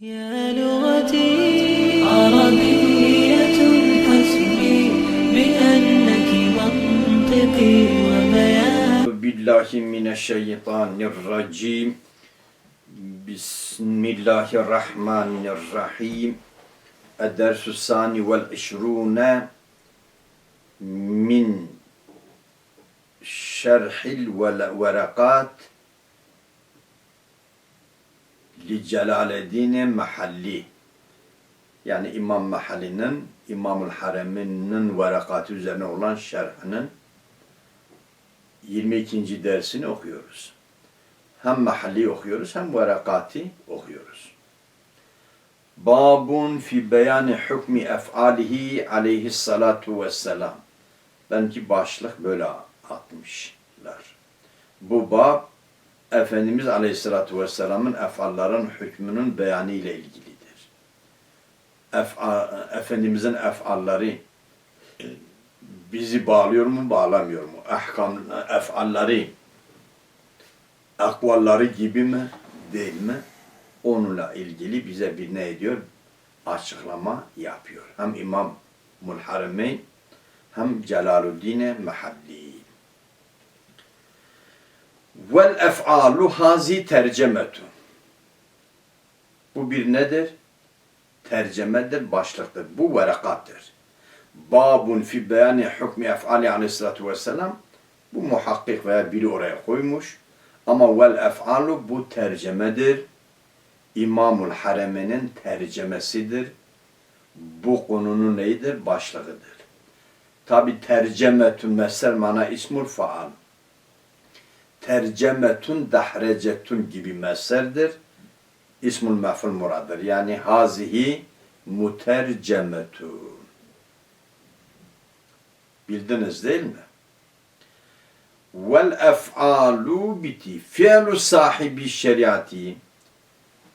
يا لغتي عربية حسبي بأنك منطقي وبيان. بالله من الشيطان الرجيم. بسم الله الرحمن الرحيم. الدرس الثاني والعشرون من شرح الورقات. Celaleddin Mahalli. Yani İmam Mahalli'nin, İmamul Haremi'nin verakatı üzerine olan şerhinin 22. dersini okuyoruz. Hem mahalli okuyoruz hem verakati okuyoruz. Babun fi beyani hükmi ef'alihi aleyhissalatu vesselam. Benki başlık böyle atmışlar. Bu bab Efendimiz Aleyhisselatü Vesselam'ın efalların hükmünün beyanı ile ilgilidir. Ef'a, Efendimizin efalları bizi bağlıyor mu, bağlamıyor mu? Ahkam, efalları, akvalları gibi mi, değil mi? Onunla ilgili bize bir ne ediyor? Açıklama yapıyor. Hem İmam Mulharemeyn hem Celaluddin Mahalli. Vel ef'alu hazi tercemetu. Bu bir nedir? Tercemedir, başlıktır. Bu verakattır babun fi beyani hükmü ef'ali aleyhissalatu vesselam bu muhakkik veya biri oraya koymuş. Ama vel ef'alu bu tercemedir. İmamul Hareme'nin tercemesidir. Bu konunun neydir? Başlığıdır. Tabi tercemetun mesel mana ismul faal. Tercemetun dahrecetun gibi meserdir. İsmul mef'ul muradır. Yani hazihi mutercemetun. Bildiniz değil mi? Vel ef'alu biti. Fi'lu sahibi şeriatı.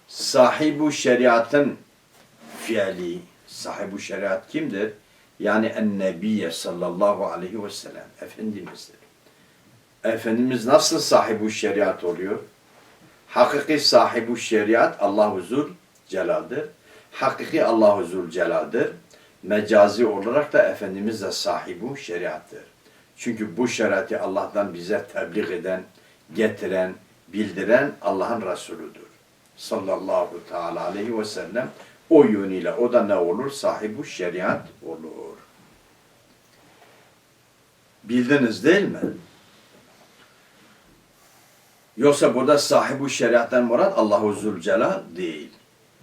Sahibu şeriatın fiili. Sahibu şeriat kimdir? Yani en-nebiye sallallahu aleyhi ve sellem. Efendimizdir. Efendimiz nasıl sahibu şeriat oluyor? Hakiki sahibu şeriat Allahu Zul Celal'dir. Hakiki Allahu Zul Celal'dir mecazi olarak da Efendimiz de sahibu şeriattır. Çünkü bu şeriatı Allah'tan bize tebliğ eden, getiren, bildiren Allah'ın Resuludur. Sallallahu teala aleyhi ve sellem o yönüyle o da ne olur? Sahibu şeriat olur. Bildiniz değil mi? Yoksa burada sahibu şeriattan murat Allahu Zülcelal değil.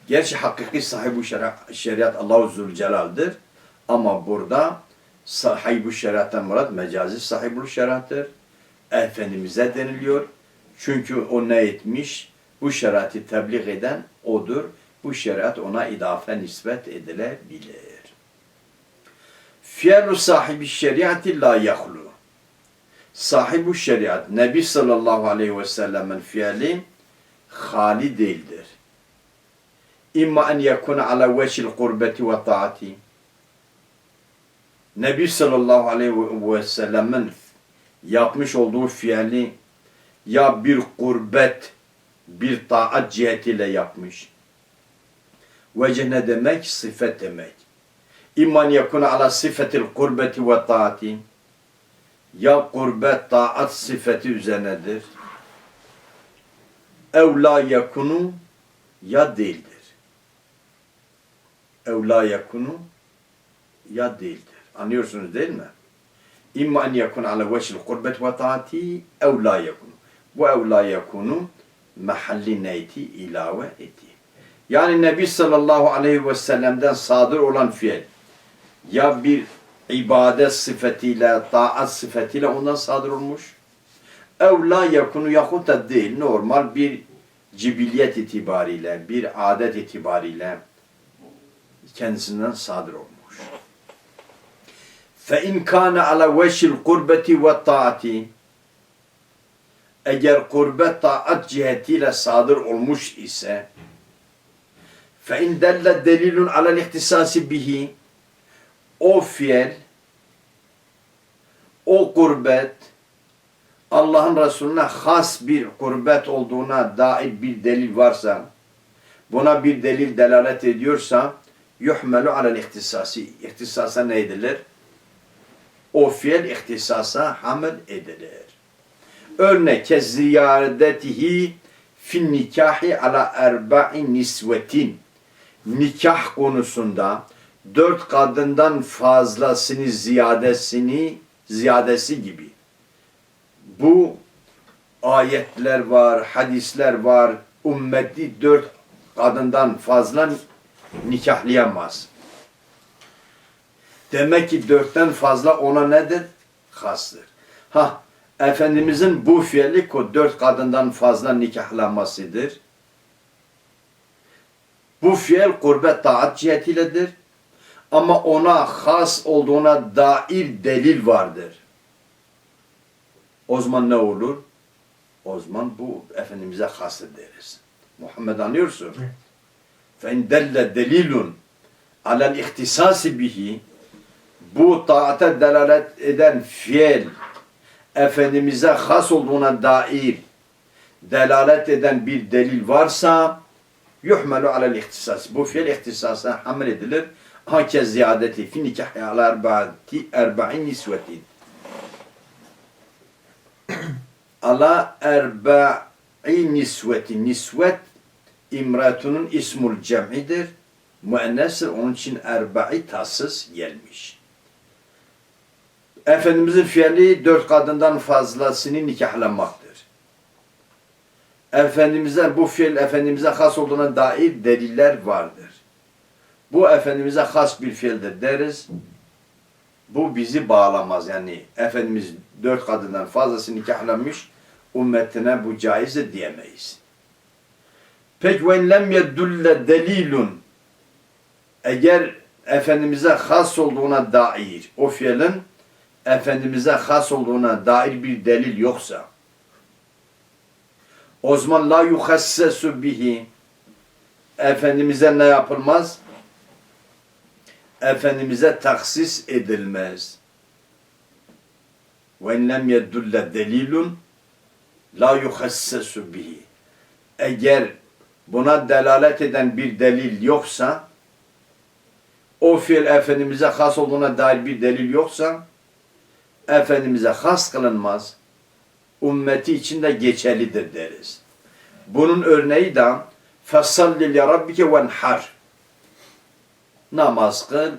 Gerçi hakiki sahibi şeriat Allahu Zülcelal'dir. Ama burada sahibi şeriattan murat mecazi sahibi şeriattır. Efendimiz'e deniliyor. Çünkü o ne etmiş? Bu şeriatı tebliğ eden odur. Bu şeriat ona idafe nispet edilebilir. Fi'lu sahibi şeriatı la yahlu. Sahibi şeriat, Nebi sallallahu aleyhi ve sellem'in fiili hali değildir. İmma en yekuna ala veçil kurbeti ve taati. Nebi sallallahu aleyhi ve sellem'in yapmış olduğu fiili ya bir kurbet, bir taat cihetiyle yapmış. Vecih ne demek? Sıfet demek. İmman yakuna ala sıfetil kurbeti ve taati. Ya kurbet, taat sıfeti üzerinedir. Ev la yakunu ya değildir ev la yakunu ya değildir. Anlıyorsunuz değil mi? İmma en yakun ala veçil kurbet ve taati ev la yakunu. Bu ev la yakunu mahalli neyti ilave eti. Yani Nebi sallallahu aleyhi ve sellem'den sadır olan fiil ya bir ibadet sıfetiyle, taat sıfetiyle ondan sadır olmuş. Ev la yakunu yahut da değil, normal bir cibiliyet itibariyle, bir adet itibariyle, kendisinden sadır olmuş. Fe in kana ala veşil kurbeti ve taati eğer kurbet taat cihetiyle sadır olmuş ise fe in delle delilun ala ihtisasi bihi o fiil o kurbet Allah'ın Resulüne has bir kurbet olduğuna dair bir delil varsa buna bir delil delalet ediyorsa yuhmelu alel ihtisasi. İhtisasa ne edilir? O fiil ihtisasa hamil edilir. Örnek ke ziyadetihi fin nikahi ala erba'i nisvetin. Nikah konusunda dört kadından fazlasını ziyadesini ziyadesi gibi. Bu ayetler var, hadisler var. Ümmeti dört kadından fazla nikahlayamaz. Demek ki dörtten fazla ona nedir? Hastır. Ha, Efendimizin bu fiili o dört kadından fazla nikahlanmasıdır. Bu fiil kurbet taat cihetiyledir Ama ona has olduğuna dair delil vardır. O zaman ne olur? O zaman bu Efendimiz'e hastır deriz. Muhammed anlıyorsun. فَاِنْ دَلَّ دَلِيلٌ عَلَى الْاِخْتِسَاسِ bihi Bu taata delalet eden fiil Efendimiz'e has olduğuna dair delalet eden bir delil varsa yuhmelu alel ihtisas. Bu fiil ihtisasa hamil edilir. Hake ziyadeti fi nikahi ala erbaati erba'in nisvetin. ala erba'i nisvetin. Nisvet imratunun ismul cem'idir. Müennesir onun için erba'i tassız gelmiş. Efendimizin fiili dört kadından fazlasını nikahlamaktır. Efendimiz'e bu fiil Efendimiz'e has olduğuna dair deliller vardır. Bu Efendimiz'e has bir fiildir deriz. Bu bizi bağlamaz yani. Efendimiz dört kadından fazlasını nikahlamış, ümmetine bu caizdir diyemeyiz. Peki ve lem yedulle delilun eğer Efendimiz'e has olduğuna dair o fiilin Efendimiz'e has olduğuna dair bir delil yoksa o zaman la yuhassesu bihi Efendimiz'e ne yapılmaz? Efendimiz'e taksis edilmez. Ve in lem yedulle delilun la yuhassesu bihi eğer buna delalet eden bir delil yoksa o fiil Efendimiz'e has olduğuna dair bir delil yoksa Efendimiz'e has kılınmaz. Ümmeti için de geçerlidir deriz. Bunun örneği de فَصَلِّ لِرَبِّكَ وَنْحَرْ namaz kıl,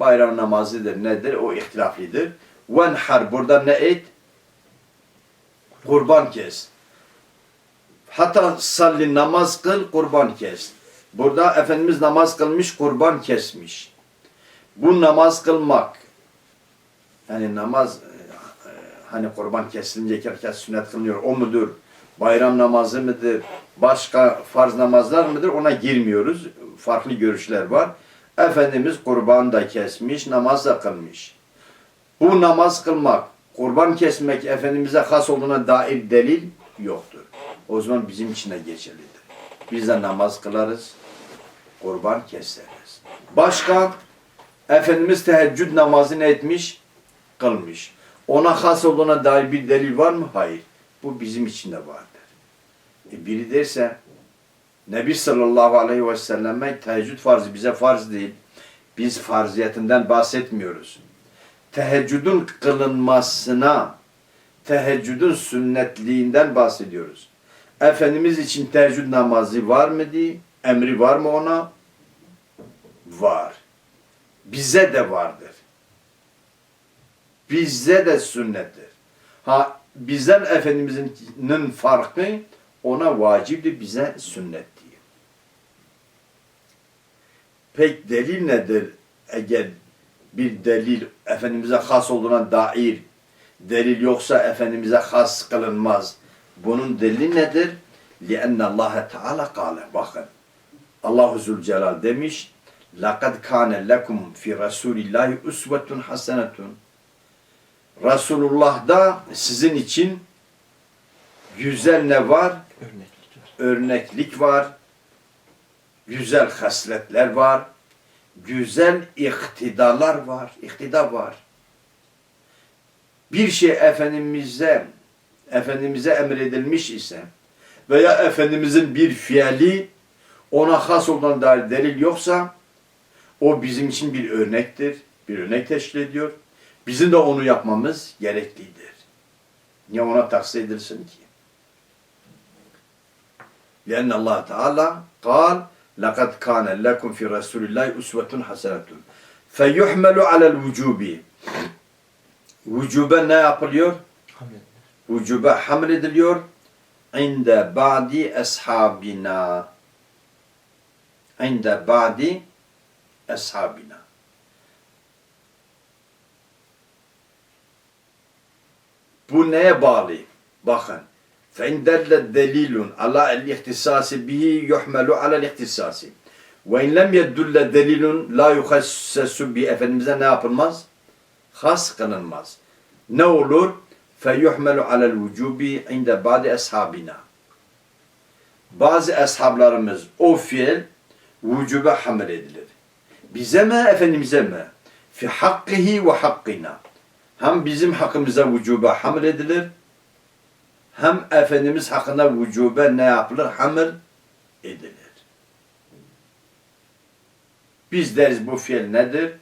bayram namazıdır nedir? O ihtilaflidir. Venhar burada ne et? Kurban kes. Hatta salli namaz kıl, kurban kes. Burada Efendimiz namaz kılmış, kurban kesmiş. Bu namaz kılmak. Yani namaz e, e, hani kurban kesilince herkes sünnet kılınıyor. O mudur? Bayram namazı mıdır? Başka farz namazlar mıdır? Ona girmiyoruz. Farklı görüşler var. Efendimiz kurban da kesmiş, namaz da kılmış. Bu namaz kılmak, kurban kesmek Efendimiz'e has olduğuna dair delil yoktur. O zaman bizim için de geçerlidir. Biz de namaz kılarız, kurban keseriz. Başka, Efendimiz teheccüd namazını etmiş, kılmış. Ona has olduğuna dair bir delil var mı? Hayır. Bu bizim için de vardır. E biri derse Nebi sallallahu aleyhi ve selleme teheccüd farzı bize farz değil. Biz farziyetinden bahsetmiyoruz. Teheccüdün kılınmasına, teheccüdün sünnetliğinden bahsediyoruz. Efendimiz için teheccüd namazı var mı diye, emri var mı ona? Var. Bize de vardır bizde de sünnettir. Ha bizden Efendimizin farkı ona vaciptir, bize sünnet diyor Pek delil nedir? Eğer bir delil Efendimiz'e has olduğuna dair delil yoksa Efendimiz'e has kılınmaz. Bunun delili nedir? لِأَنَّ اللّٰهَ Teala kâle. Bakın. Allahu Zülcelal demiş لَقَدْ كَانَ لَكُمْ فِي رَسُولِ اللّٰهِ اُسْوَةٌ حَسَنَةٌ Resulullah'da sizin için güzel ne var? Örneklik var. Güzel hasletler var. Güzel iktidalar var. İktida var. Bir şey Efendimiz'e Efendimiz'e emredilmiş ise veya Efendimiz'in bir fiili ona has olan dair delil yoksa o bizim için bir örnektir. Bir örnek teşkil ediyor. Bizim de onu yapmamız gereklidir. Niye ona taksit edilsin ki? لأن الله تعالى قال لقد كان لكم في رسول الله أسوة حسنة فيحمل على الوجوب Vücuba ne yapılıyor? Hamlet. Vücuba hamle ediliyor. İnde ba'di eshabina. İnde ba'di eshabina. Bu neye bağlı? Bakın. فَاِنْ دَلَّ دَلِيلٌ عَلَى الْاِخْتِسَاسِ بِهِ يُحْمَلُ عَلَى الْاِخْتِسَاسِ وَاِنْ لَمْ يَدُّلَّ دَلِيلٌ لَا يُخَسَّسُ بِهِ Efendimiz'e ne yapılmaz? Has kılınmaz. Ne olur? فَيُحْمَلُ عَلَى الْوُجُوبِ عِنْدَ بَعْدِ أَصْحَابِنَا Bazı ashablarımız o fiil vücuba hamle edilir. Bize mi, Efendimiz'e mi? Fi hakkihi ve hakkina. Hem bizim hakkımıza vücuba hamle edilir, hem Efendimiz hakkında vücuba ne yapılır? Hamil edilir. Biz deriz bu fiil nedir?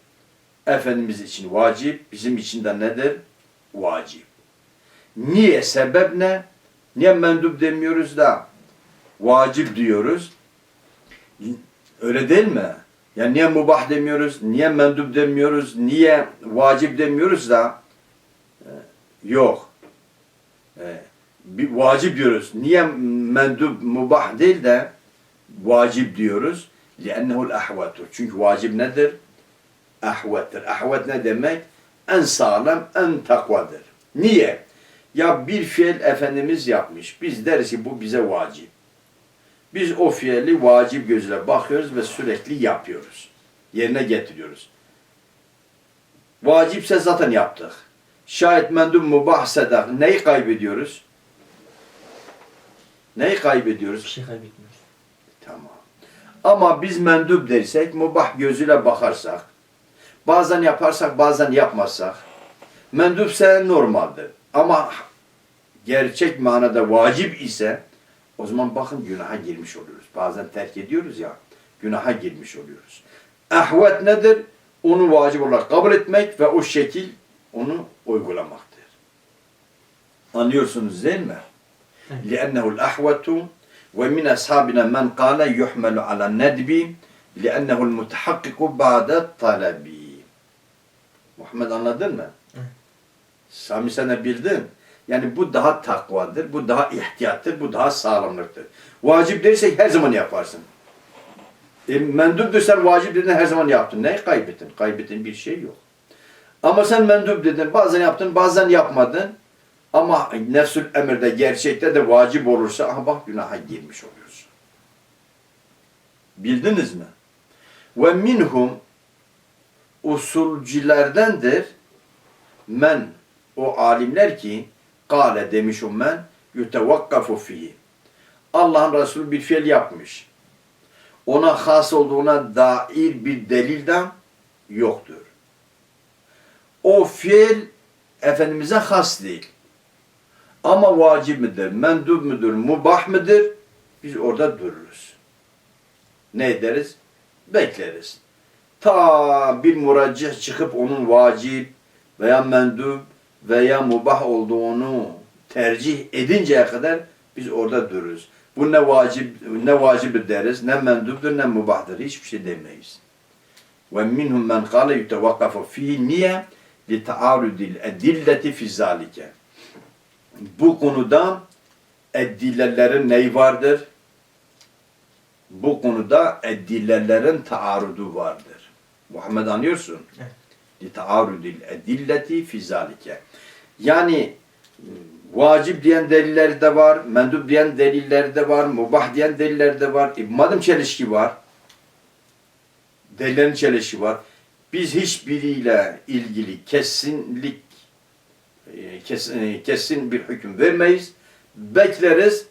Efendimiz için vacip, bizim için de nedir? Vacip. Niye? Sebep ne? Niye mendup demiyoruz da vacip diyoruz? Öyle değil mi? Yani niye mubah demiyoruz? Niye mendup demiyoruz? Niye vacip demiyoruz da? e, Yok. E, bir vacip diyoruz. Niye mendup mubah değil de vacip diyoruz? لِأَنَّهُ الْأَحْوَةُ Çünkü vacip nedir? Ahvettir. Ahvet ne demek? En sağlam, en takvadır. Niye? Ya bir fiil Efendimiz yapmış. Biz deriz ki bu bize vacip. Biz o fiili vacip gözüyle bakıyoruz ve sürekli yapıyoruz. Yerine getiriyoruz. Vacipse zaten yaptık. Şayet mendub mubahse de neyi kaybediyoruz? Neyi Bir kaybediyoruz? şey kaybetmiyoruz. Tamam. Ama biz mendub dersek, mubah gözüyle bakarsak, bazen yaparsak, bazen yapmazsak, mendupse normaldir. Ama gerçek manada vacip ise, o zaman bakın günaha girmiş oluyoruz. Bazen terk ediyoruz ya, günaha girmiş oluyoruz. Ahvet nedir? Onu vacip olarak kabul etmek ve o şekil onu uygulamaktır. Anlıyorsunuz değil mi? Evet. لأنه الأحوة ومن أصحابنا من قال يحمل على الندب لأنه المتحقق بعد الطلب Muhammed anladın mı? Evet. Sami sen de bildin. Yani bu daha takvadır, bu daha ihtiyattır, bu daha sağlamlıktır. Vacip dersek her zaman yaparsın. E, mendup dersen vacip dedin her zaman yaptın. Ne kaybettin? Kaybettin bir şey yok. Ama sen mendup dedin, bazen yaptın, bazen yapmadın. Ama nefsül emirde, gerçekte de vacip olursa aha bak günaha girmiş oluyorsun. Bildiniz mi? Ve minhum usulcilerdendir men o alimler ki kale demişim ben yutevakkafu fihi. Allah'ın Resulü bir fiil yapmış. Ona has olduğuna dair bir delil de yoktur. O fiil Efendimiz'e has değil. Ama vacip midir, mendub müdür, mubah mıdır? Biz orada dururuz. Ne ederiz? Bekleriz. Ta bir muraccih çıkıp onun vacip veya mendub veya mubah olduğunu tercih edinceye kadar biz orada dururuz. Bu ne vacip ne vacip deriz, ne mendubdur, ne mubahdır. Hiçbir şey demeyiz. Ve minhum men kâle yutevakkafu fihi niye? Li taarudil edilleti fi zalike bu konuda eddilelerin neyi vardır? Bu konuda eddilelerin taarudu vardır. Muhammed anlıyorsun? Li taarudil edilleti fi zalike. Yani vacip diyen deliller de var, mendub diyen deliller de var, mubah diyen deliller de var. E, madem çelişki var, delillerin çelişki var. Biz hiçbiriyle ilgili kesinlik kesin, e, kesin bir hüküm vermeyiz. Bekleriz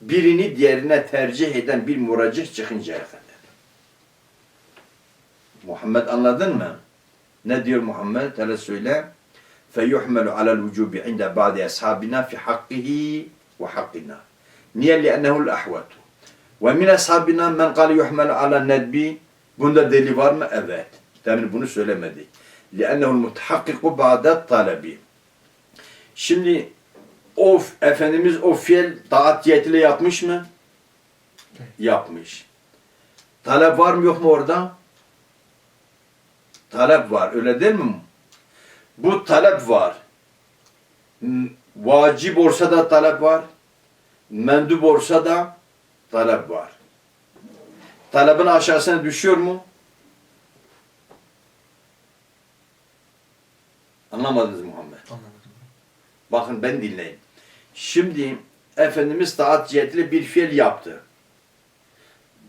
birini diğerine tercih eden bir muracih çıkıncaya kadar. Muhammed anladın mı? Ne diyor Muhammed? Hele söyle. فَيُحْمَلُ عَلَى الْوُجُوبِ عِنْدَ بَعْدِ أَصْحَابِنَا فِي حَقِّهِ وَحَقِّنَا Niye? لِأَنَّهُ الْأَحْوَةُ Ve min ashabina men kâle yuhmel ala nedbi. Bunda delil var mı? Evet. Demin bunu söylemedik. لِأَنَّهُ الْمُتَحَقِّقُ بَعْدَ talebi. Şimdi o Efendimiz o fiil taat cihetiyle yapmış mı? Yapmış. Talep var mı yok mu orada? Talep var. Öyle değil mi? Bu talep var. M- Vacip olsa da talep var. Mendup olsa da talep var. Talebin aşağısına düşüyor mu? Anlamadınız Muhammed. Bakın ben dinleyin. Şimdi Efendimiz taat cihetiyle bir fiil yaptı.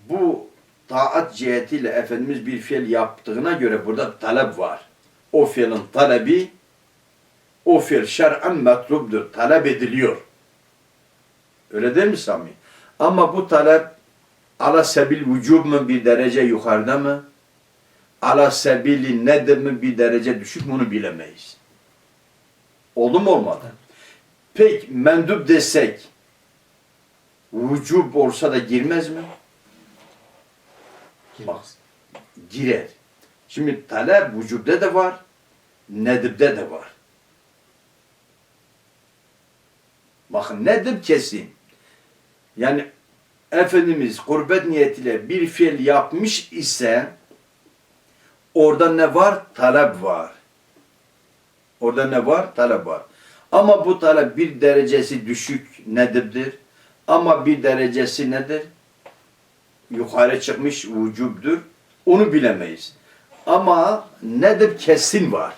Bu taat cihetiyle Efendimiz bir fiil yaptığına göre burada talep var. O fiilin talebi o fiil şer'en metlubdur. Talep ediliyor. Öyle değil mi Sami? Ama bu talep ala sebil vücub mu bir derece yukarıda mı? Ala sebili nedir mi bir derece düşük mü onu bilemeyiz. Oldu mu olmadı? Peki mendup desek vücub olsa da girmez mi? Girmez. Girer. Şimdi talep vücubde de var, nedipte de var. Bakın nedip kesin. Yani Efendimiz kurbet niyetiyle bir fiil yapmış ise orada ne var? Talep var. Orada ne var? Talep var. Ama bu talep bir derecesi düşük nediptir. Ama bir derecesi nedir? Yukarı çıkmış vücubdur. Onu bilemeyiz. Ama nedir kesin var.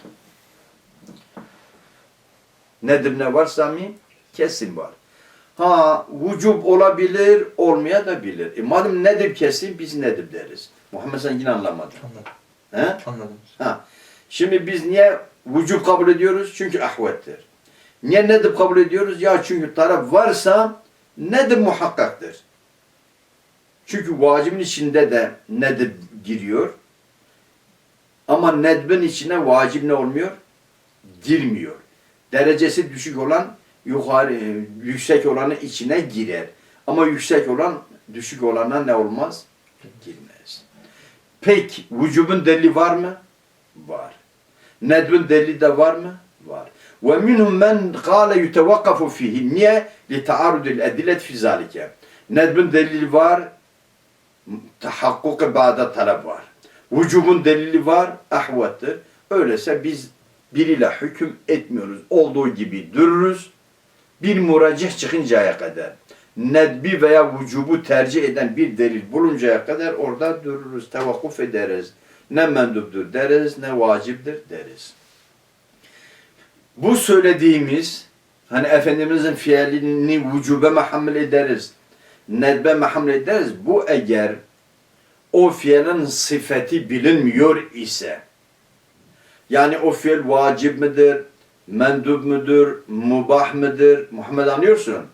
Nedir ne var Sami? Kesin var. Ha vücub olabilir, olmaya da bilir. E madem nedir kesin biz nedir deriz. Muhammed sen yine anlamadın. Anladım. He? Anladım. Ha. Şimdi biz niye vücub kabul ediyoruz? Çünkü ahvettir. Niye nedir kabul ediyoruz? Ya çünkü taraf varsa nedir muhakkaktır. Çünkü vacibin içinde de nedir giriyor. Ama nedbin içine vacip ne olmuyor? Girmiyor. Derecesi düşük olan yukarı e, yüksek olanın içine girer. Ama yüksek olan düşük olana ne olmaz? Girmez. Peki vücubun delili var mı? Var. Nedbin delili de var mı? Var. Ve minhum men kâle yutevakkafu fihi. Niye? Li taarudil edilet fi zalike. Nedbin delili var. Tahakkuk ba'da talep var. Vücubun delili var. Ahvettir. Öyleyse biz biriyle hüküm etmiyoruz. Olduğu gibi dururuz. Bir muracih çıkıncaya kadar. Nedbi veya vücubu tercih eden bir delil buluncaya kadar orada dururuz. Tevakkuf ederiz. Ne menduptur deriz, ne vaciptir deriz. Bu söylediğimiz hani Efendimizin fiilini vücube mahmil ederiz. Nedbe mahmil ederiz. Bu eğer o fiilin sıfeti bilinmiyor ise yani o fiil vacip midir, mendub mudur, mubah mıdır? Muhammed anlıyorsun.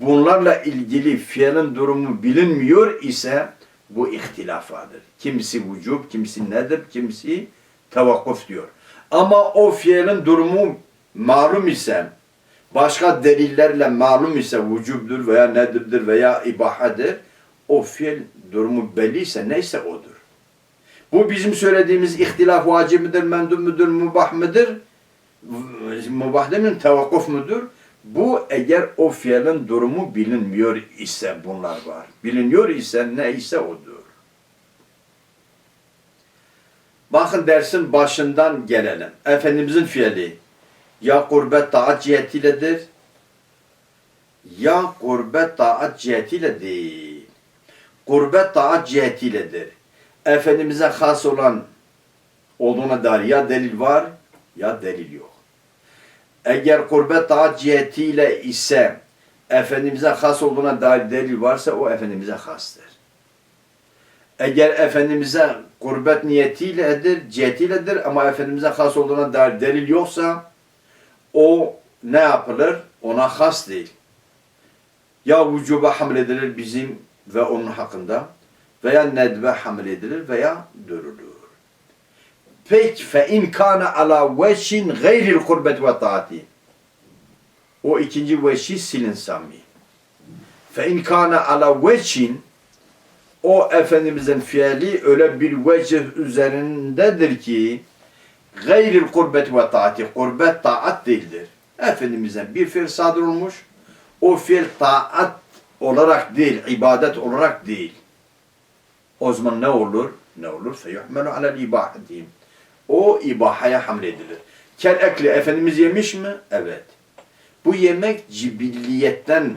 Bunlarla ilgili fiilin durumu bilinmiyor ise bu ihtilafadır. Kimisi vücub, kimisi nedir, kimisi tevakkuf diyor. Ama o fiilin durumu malum ise, başka delillerle malum ise vücubdur veya nedirdir veya ibahadır, o fiil durumu belli ise neyse odur. Bu bizim söylediğimiz ihtilaf vacip midir, mendub mudur, mubah mıdır? Mubah demin tevakkuf mudur? Bu eğer o fiilin durumu bilinmiyor ise bunlar var. Biliniyor ise ne ise odur. Bakın dersin başından gelelim. Efendimizin fiili ya kurbet taat cihetiyledir ya kurbet taat cihetiyle değil. Kurbet taat cihetiyledir. Efendimiz'e has olan olduğuna dair ya delil var ya delil yok. Eğer kurbet taat cihetiyle ise Efendimiz'e has olduğuna dair delil varsa o Efendimiz'e hastır. Eğer Efendimiz'e kurbet niyetiyledir, cihetiyledir ama Efendimiz'e has olduğuna dair delil yoksa o ne yapılır? Ona has değil. Ya vücuba hamledilir bizim ve onun hakkında veya nedbe hamledilir veya durulur. Peki fe in kana ala veşin gayril kurbet ve taati. O ikinci veşi silin sami. Fe in kana ala veşin o Efendimizin fiili öyle bir vecih üzerindedir ki gayril kurbet ve taati kurbet taat değildir. Efendimiz'den bir fiil sadır olmuş. O fiil taat olarak değil, ibadet olarak değil. O zaman ne olur? Ne olur? Feyuhmelu alel ibahati. O ibahaya hamledilir. Kel ekli Efendimiz yemiş mi? Evet. Bu yemek cibilliyetten,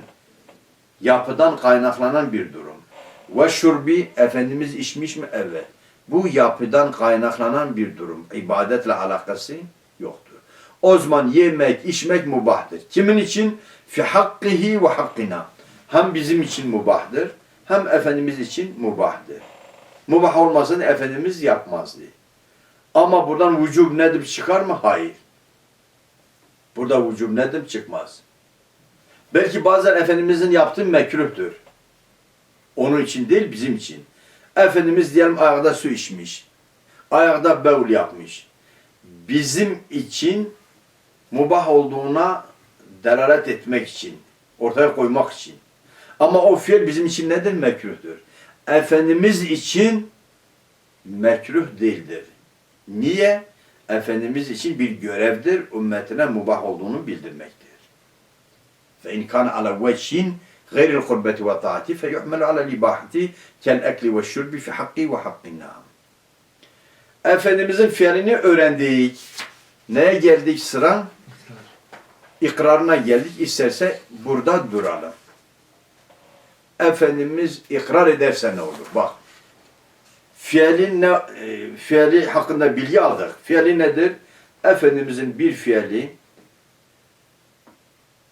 yapıdan kaynaklanan bir durum. Ve şurbi Efendimiz içmiş mi? Evet. Bu yapıdan kaynaklanan bir durum. İbadetle alakası yoktur. O zaman yemek, içmek mubahtır. Kimin için? Fi hakkihi ve hakkina. Hem bizim için mubahtır, hem Efendimiz için mubahtır. Mubah olmasını Efendimiz yapmazdı. Ama buradan vücub nedir çıkar mı? Hayır. Burada vücub nedir çıkmaz. Belki bazen Efendimizin yaptığı mekruhtur. Onun için değil bizim için. Efendimiz diyelim ayakta su içmiş. Ayakta bevl yapmış. Bizim için mubah olduğuna delalet etmek için, ortaya koymak için. Ama o fiil bizim için nedir? Mekruhtur. Efendimiz için mekruh değildir. Niye? Efendimiz için bir görevdir, ümmetine mubah olduğunu bildirmektir. فإن كان على وجه غير القربة والطاعة فيحمل على الإباحة كالأكل والشرب في حقي وحق النعم. Efendimizin fiilini öğrendik. Neye geldik sıra? İkrarına geldik. İsterse burada duralım. Efendimiz ikrar ederse ne olur? Bak. Fiilin ne, e, fiili hakkında bilgi aldık. Fiili nedir? Efendimizin bir fiili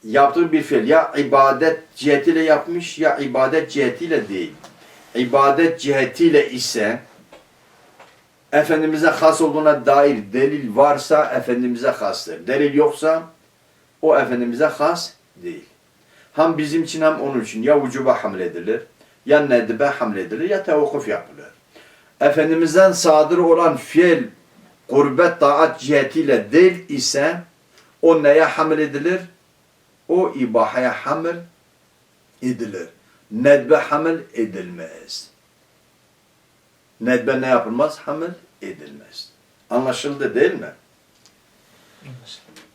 yaptığı bir fiil ya ibadet cihetiyle yapmış ya ibadet cihetiyle değil. İbadet cihetiyle ise Efendimiz'e has olduğuna dair delil varsa Efendimiz'e hastır. Delil yoksa o Efendimiz'e has değil. Hem bizim için hem onun için ya vücuba hamledilir, ya nedbe hamledilir, ya tevakkuf yapılır. Efendimiz'den sadır olan fiil, kurbet, taat cihetiyle değil ise o neye hamledilir? O ibahaya haml edilir. Nedbe haml edilmez. Nedbe ne yapılmaz? Haml edilmez. Anlaşıldı değil mi?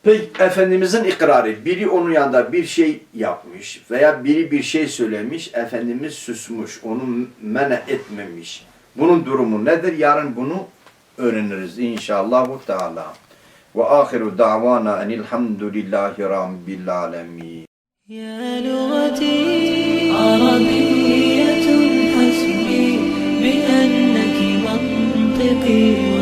Peki Efendimizin ikrarı, biri onun yanında bir şey yapmış veya biri bir şey söylemiş, Efendimiz susmuş, onu mene etmemiş. Bunun durumu nedir? Yarın bunu öğreniriz inşallah Teala. Ve ahiru davana enilhamdülillahi rabbil alemin. Ya lugati arabiyyetun hasbi bi enneki mantıki